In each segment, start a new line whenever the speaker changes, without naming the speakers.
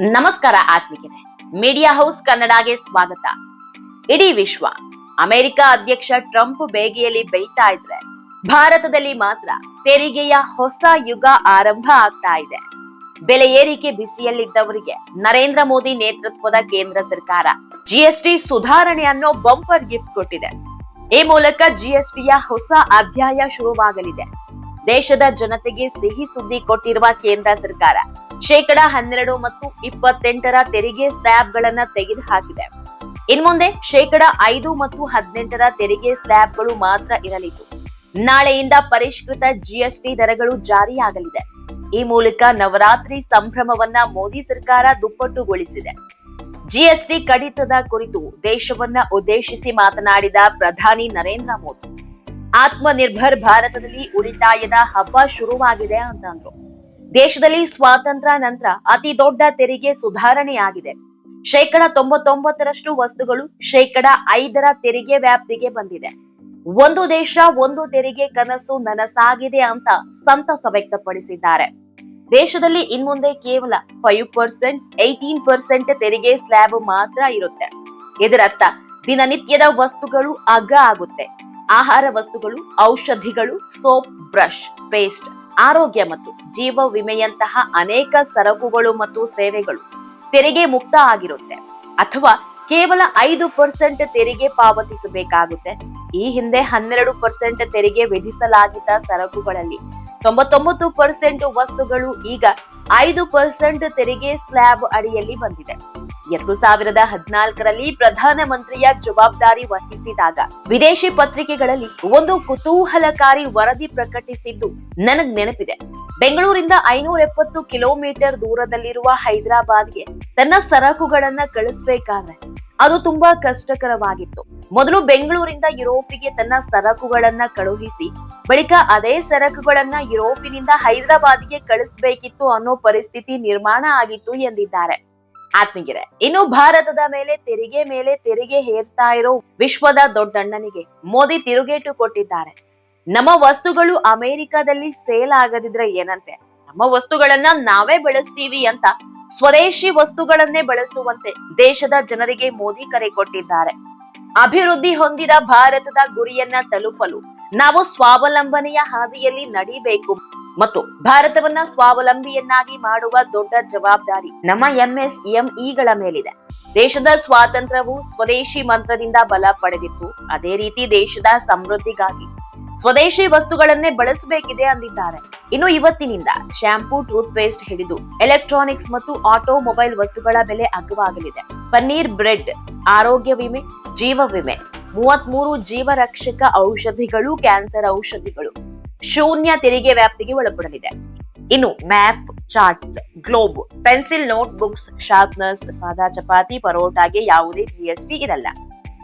ನಮಸ್ಕಾರ ಆತ್ಮಿಕರೆ. Media house ಕನ್ನಡಗೆ ಸ್ವಾಗತ. ಇಡೀ ವಿಶ್ವ, ಅಮೆರಿಕ ಅಧ್ಯಕ್ಷ ಟ್ರಂಪ್ ಬೇಗೆಯಲ್ಲಿ ಬೈತಾ ಇದ್ರೆ, ಭಾರತದಲ್ಲಿ ಮಾತ್ರ ತೆರಿಗೆಯ ಹೊಸ ಯುಗ ಆರಂಭ ಆಗ್ತಾ ಇದೆ. ಬೆಲೆ ಏರಿಕೆ ಬಿಸಿಯಲ್ಲಿದ್ದವರಿಗೆ ನರೇಂದ್ರ ಮೋದಿ ನೇತೃತ್ವದ ಕೇಂದ್ರ ಸರ್ಕಾರ ಜಿಎಸ್ಟಿ ಸುಧಾರಣೆ ಅನ್ನೋ ಬಂಪರ್ ಗಿಫ್ಟ್ ಕೊಟ್ಟಿದೆ. ಈ ಮೂಲಕ ಜಿಎಸ್ಟಿಯ ಹೊಸ ಅಧ್ಯಾಯ ಶುರುವಾಗಲಿದೆ. ದೇಶದ ಜನತೆಗೆ ಸಿಹಿ ಸುದ್ದಿ ಕೊಟ್ಟಿರುವ ಕೇಂದ್ರ ಸರ್ಕಾರ ಶೇಕಡ ಹನ್ನೆರಡು ಮತ್ತು ಇಪ್ಪತ್ತೆಂಟರ ತೆರಿಗೆ ಸ್ಲ್ಯಾಬ್ಗಳನ್ನ ತೆಗೆದುಹಾಕಿದೆ. ಇನ್ಮುಂದೆ ಶೇಕಡ ಐದು ಮತ್ತು ಹದಿನೆಂಟರ ತೆರಿಗೆ ಸ್ಲ್ಯಾಬ್ಗಳು ಮಾತ್ರ ಇರಲಿದ್ದು, ನಾಳೆಯಿಂದ ಪರಿಷ್ಕೃತ ಜಿಎಸ್ಟಿ ದರಗಳು ಜಾರಿಯಾಗಲಿದೆ. ಈ ಮೂಲಕ ನವರಾತ್ರಿ ಸಂಭ್ರಮವನ್ನ ಮೋದಿ ಸರ್ಕಾರ ದುಪ್ಪಟ್ಟುಗೊಳಿಸಿದೆ. ಜಿಎಸ್ಟಿ ಕಡಿತದ ಕುರಿತು ದೇಶವನ್ನ ಉದ್ದೇಶಿಸಿ ಮಾತನಾಡಿದ ಪ್ರಧಾನಿ ನರೇಂದ್ರ ಮೋದಿ, ಆತ್ಮನಿರ್ಭರ್ ಭಾರತದಲ್ಲಿ ಉಳಿತಾಯದ ಹಬ್ಬ ಶುರುವಾಗಿದೆ ಅಂತ ಅಂದ್ರು ದೇಶದಲ್ಲಿ ಸ್ವಾತಂತ್ರ್ಯ ನಂತರ ಅತಿ ದೊಡ್ಡ ತೆರಿಗೆ ಸುಧಾರಣೆಯಾಗಿದೆ. ಶೇಕಡ ತೊಂಬತ್ತೊಂಬತ್ತರಷ್ಟು ವಸ್ತುಗಳು ಶೇಕಡ ಐದರ ತೆರಿಗೆ ವ್ಯಾಪ್ತಿಗೆ ಬಂದಿದೆ. ಒಂದು ದೇಶ ಒಂದು ತೆರಿಗೆ ಕನಸು ನನಸಾಗಿದೆ ಅಂತ ಸಂತಸ ವ್ಯಕ್ತಪಡಿಸಿದ್ದಾರೆ. ದೇಶದಲ್ಲಿ ಇನ್ಮುಂದೆ ಕೇವಲ ಫೈವ್ ಪರ್ಸೆಂಟ್, ಏಯ್ಟೀನ್ ಪರ್ಸೆಂಟ್ ತೆರಿಗೆ ಸ್ಲ್ಯಾಬ್ ಮಾತ್ರ ಇರುತ್ತೆ. ಇದರರ್ಥ, ದಿನನಿತ್ಯದ ವಸ್ತುಗಳು ಅಗ್ಗ ಆಗುತ್ತೆ. ಆಹಾರ ವಸ್ತುಗಳು, ಔಷಧಿಗಳು, ಸೋಪ್, ಬ್ರಷ್, ಪೇಸ್ಟ್ ಆರೋಗ್ಯ ಮತ್ತು ಜೀವ ವಿಮೆಯಂತಹ ಅನೇಕ ಸರಕುಗಳು ಮತ್ತು ಸೇವೆಗಳು ತೆರಿಗೆ ಮುಕ್ತ ಆಗಿರುತ್ತೆ. ಅಥವಾ ಕೇವಲ ಐದು ಪರ್ಸೆಂಟ್ ತೆರಿಗೆ ಪಾವತಿಸಬೇಕಾಗುತ್ತೆ. ಈ ಹಿಂದೆ ಹನ್ನೆರಡು ಪರ್ಸೆಂಟ್ ತೆರಿಗೆ ವಿಧಿಸಲಾಗಿದ್ದ ಸರಕುಗಳಲ್ಲಿ ತೊಂಬತ್ತೊಂಬತ್ತು ಪರ್ಸೆಂಟ್ ವಸ್ತುಗಳು ಈಗ ಐದು ಪರ್ಸೆಂಟ್ ತೆರಿಗೆ ಸ್ಲ್ಯಾಬ್ ಅಡಿಯಲ್ಲಿ ಬಂದಿದೆ. ಎರಡು ಸಾವಿರದ ಹದಿನಾಲ್ಕರಲ್ಲಿ ಪ್ರಧಾನಮಂತ್ರಿಯ ಜವಾಬ್ದಾರಿ ವಹಿಸಿದಾಗ ವಿದೇಶಿ ಪತ್ರಿಕೆಗಳಲ್ಲಿ ಒಂದು ಕುತೂಹಲಕಾರಿ ವರದಿ ಪ್ರಕಟಿಸಿದ್ದು ನನಗ್ ನೆನಪಿದೆ. ಬೆಂಗಳೂರಿಂದ ಐನೂರ ಎಪ್ಪತ್ತು ಕಿಲೋಮೀಟರ್ ದೂರದಲ್ಲಿರುವ ಹೈದರಾಬಾದ್ಗೆ ತನ್ನ ಸರಕುಗಳನ್ನ ಕಳಿಸ್ಬೇಕಾದ್ರೆ ಅದು ತುಂಬಾ ಕಷ್ಟಕರವಾಗಿತ್ತು. ಮೊದಲು ಬೆಂಗಳೂರಿಂದ ಯುರೋಪಿಗೆ ತನ್ನ ಸರಕುಗಳನ್ನ ಕಳುಹಿಸಿ, ಬಳಿಕ ಅದೇ ಸರಕುಗಳನ್ನ ಯುರೋಪಿನಿಂದ ಹೈದರಾಬಾದ್ಗೆ ಕಳಿಸ್ಬೇಕಿತ್ತು ಅನ್ನೋ ಪರಿಸ್ಥಿತಿ ನಿರ್ಮಾಣ ಆಗಿತ್ತು ಎಂದಿದ್ದಾರೆ. ಆತ್ಮೀಯರೇ, ಇನ್ನು ಭಾರತದ ಮೇಲೆ, ತೆರಿಗೆ ಮೇಲೆ, ತೆರಿಗೆ ಹೇರ್ತಾ ಇರೋ ವಿಶ್ವದ ದೊಡ್ಡಣ್ಣನಿಗೆ ಮೋದಿ ತಿರುಗೇಟು ಕೊಟ್ಟಿದ್ದಾರೆ. ನಮ್ಮ ವಸ್ತುಗಳು ಅಮೆರಿಕದಲ್ಲಿ ಸೇಲ್ ಆಗದಿದ್ರೆ ಏನಂತೆ? ನಮ್ಮ ವಸ್ತುಗಳನ್ನ ನಾವೇ ಬಳಸ್ತೀವಿ ಅಂತ ಸ್ವದೇಶಿ ವಸ್ತುಗಳನ್ನೇ ಬಳಸುವಂತೆ ದೇಶದ ಜನರಿಗೆ ಮೋದಿ ಕರೆ ಕೊಟ್ಟಿದ್ದಾರೆ. ಅಭಿವೃದ್ಧಿ ಹೊಂದಿದ ಭಾರತದ ಗುರಿಯನ್ನ ತಲುಪಲು ನಾವು ಸ್ವಾವಲಂಬನೆಯ ಹಾದಿಯಲ್ಲಿ ನಡಿಬೇಕು. ಮತ್ತು ಭಾರತವನ್ನ ಸ್ವಾವಲಂಬಿಯನ್ನಾಗಿ ಮಾಡುವ ದೊಡ್ಡ ಜವಾಬ್ದಾರಿ ನಮ್ಮ ಎಂಎಸ್ಎಂಇಗಳ ಮೇಲಿದೆ. ದೇಶದ ಸ್ವಾತಂತ್ರ್ಯವು ಸ್ವದೇಶಿ ಮಂತ್ರದಿಂದ ಬಲ ಪಡೆದಿತ್ತು. ಅದೇ ರೀತಿ ದೇಶದ ಸಮೃದ್ಧಿಗಾಗಿ ಸ್ವದೇಶಿ ವಸ್ತುಗಳನ್ನೇ ಬಳಸಬೇಕಿದೆ ಅಂದಿದ್ದಾರೆ. ಇನ್ನು ಇವತ್ತಿನಿಂದ ಶಾಂಪೂ ಟೂತ್ ಪೇಸ್ಟ್ ಹಿಡಿದು ಎಲೆಕ್ಟ್ರಾನಿಕ್ಸ್ ಮತ್ತು ಆಟೋಮೊಬೈಲ್ ವಸ್ತುಗಳ ಬೆಲೆ ಅಗ್ಗವಾಗಲಿದೆ. ಪನ್ನೀರ್ ಬ್ರೆಡ್, ಆರೋಗ್ಯ ವಿಮೆ, ಜೀವ ವಿಮೆ ಮೂವತ್ಮೂರು ಜೀವರಕ್ಷಕ ಔಷಧಿಗಳು, ಕ್ಯಾನ್ಸರ್ ಔಷಧಿಗಳು ಶೂನ್ಯ ತೆರಿಗೆ ವ್ಯಾಪ್ತಿಗೆ ಒಳಪಡಲಿದೆ. ಇನ್ನು map, charts, globe, pencil notebooks sharpeners, ಸಾದಾ ಚಪಾತಿ, ಪರೋಟಾಗೆ ಯಾವುದೇ ಜಿಎಸ್ಟಿ ಇರಲ್ಲ.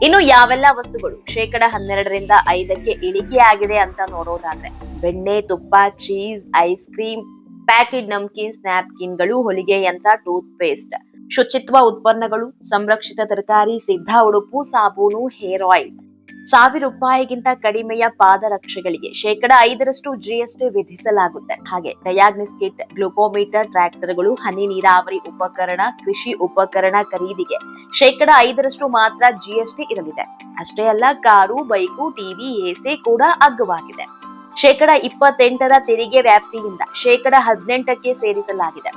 ಇನ್ನು ಯಾವೆಲ್ಲ ವಸ್ತುಗಳು ಶೇಕಡ ಹನ್ನೆರಡರಿಂದ ಐದಕ್ಕೆ ಇಳಿಕೆಯಾಗಿದೆ ಅಂತ ನೋಡೋದಾದ್ರೆ, ಬೆಣ್ಣೆ, ತುಪ್ಪ, ಚೀಸ್, ಐಸ್ ಕ್ರೀಮ್ ಪ್ಯಾಕೆಟ್ ನಮ್ಕಿನ್ ಸ್ನಾಪ್ಕಿನ್ಗಳು ಹೊಲಿಗೆ ಯಂತ್ರ ಟೂತ್ ಪೇಸ್ಟ್ ಶುಚಿತ್ವ ಉತ್ಪನ್ನಗಳು, ಸಂರಕ್ಷಿತ ತರಕಾರಿ, ಸಿದ್ಧ ಉಡುಪು, ಸಾಬೂನು, ಹೇರ್ ಆಯಿಲ್. ಸಾವಿರ ರೂಪಾಯಿಗಿಂತ ಕಡಿಮೆಯ ಪಾದರಕ್ಷೆಗಳಿಗೆ ಶೇಕಡ ಐದರಷ್ಟು ಜಿಎಸ್ಟಿ ವಿಧಿಸಲಾಗುತ್ತೆ. ಹಾಗೆ ಡಯಾಗ್ನಿಸ್ ಕಿಟ್, ಗ್ಲುಕೋಮೀಟರ್, ಟ್ರ್ಯಾಕ್ಟರ್ಗಳು, ಹನಿ ನೀರಾವರಿ ಉಪಕರಣ, ಕೃಷಿ ಉಪಕರಣ ಖರೀದಿಗೆ ಶೇಕಡ ಐದರಷ್ಟು ಮಾತ್ರ ಜಿಎಸ್ಟಿ ಇರಲಿದೆ. ಅಷ್ಟೇ ಅಲ್ಲ, ಕಾರು, ಬೈಕು ಟಿವಿ ಎಸಿ ಕೂಡ ಅಗ್ಗವಾಗಿದೆ. ಶೇಕಡ ಇಪ್ಪತ್ತೆಂಟರ ತೆರಿಗೆ ವ್ಯಾಪ್ತಿಯಿಂದ ಶೇಕಡ ಹದಿನೆಂಟಕ್ಕೆ ಸೇರಿಸಲಾಗಿದೆ.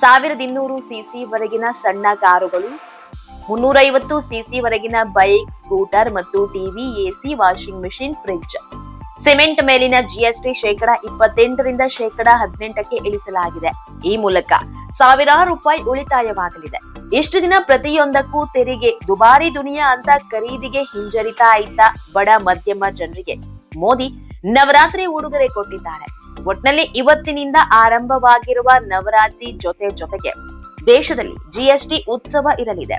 ಸಾವಿರದ ಇನ್ನೂರು ಸಿಸಿ ವರೆಗಿನ ಸಣ್ಣ ಕಾರುಗಳು ಮುನ್ನೂರೈವತ್ತು ಸಿಸಿ ವರೆಗಿನ ಬೈಕ್, ಸ್ಕೂಟರ್ ಮತ್ತು TV, AC, washing machine, fridge. Cement ಮೇಲಿನ ಜಿಎಸ್ಟಿ ಶೇಕಡ ಇಪ್ಪತ್ತೆಂಟರಿಂದ ಶೇಕಡ ಹದಿನೆಂಟಕ್ಕೆ ಇಳಿಸಲಾಗಿದೆ. ಈ ಮೂಲಕ ಸಾವಿರಾರು ರೂಪಾಯಿ ಉಳಿತಾಯವಾಗಲಿದೆ. ಇಷ್ಟು ದಿನ ಪ್ರತಿಯೊಂದಕ್ಕೂ ತೆರಿಗೆ, ದುಬಾರಿ ದುನಿಯಾ ಅಂತ ಖರೀದಿಗೆ ಹಿಂಜರಿತಾ ಇದ್ದ ಬಡ ಮಧ್ಯಮ ಜನರಿಗೆ ಮೋದಿ ನವರಾತ್ರಿ ಉಡುಗೊರೆ ಕೊಟ್ಟಿದ್ದಾರೆ. ಒಟ್ನಲ್ಲಿ ಇವತ್ತಿನಿಂದ ಆರಂಭವಾಗಿರುವ ನವರಾತ್ರಿ ಜೊತೆ ಜೊತೆಗೆ ದೇಶದಲ್ಲಿ ಜಿಎಸ್ಟಿ ಉತ್ಸವ ಇರಲಿದೆ.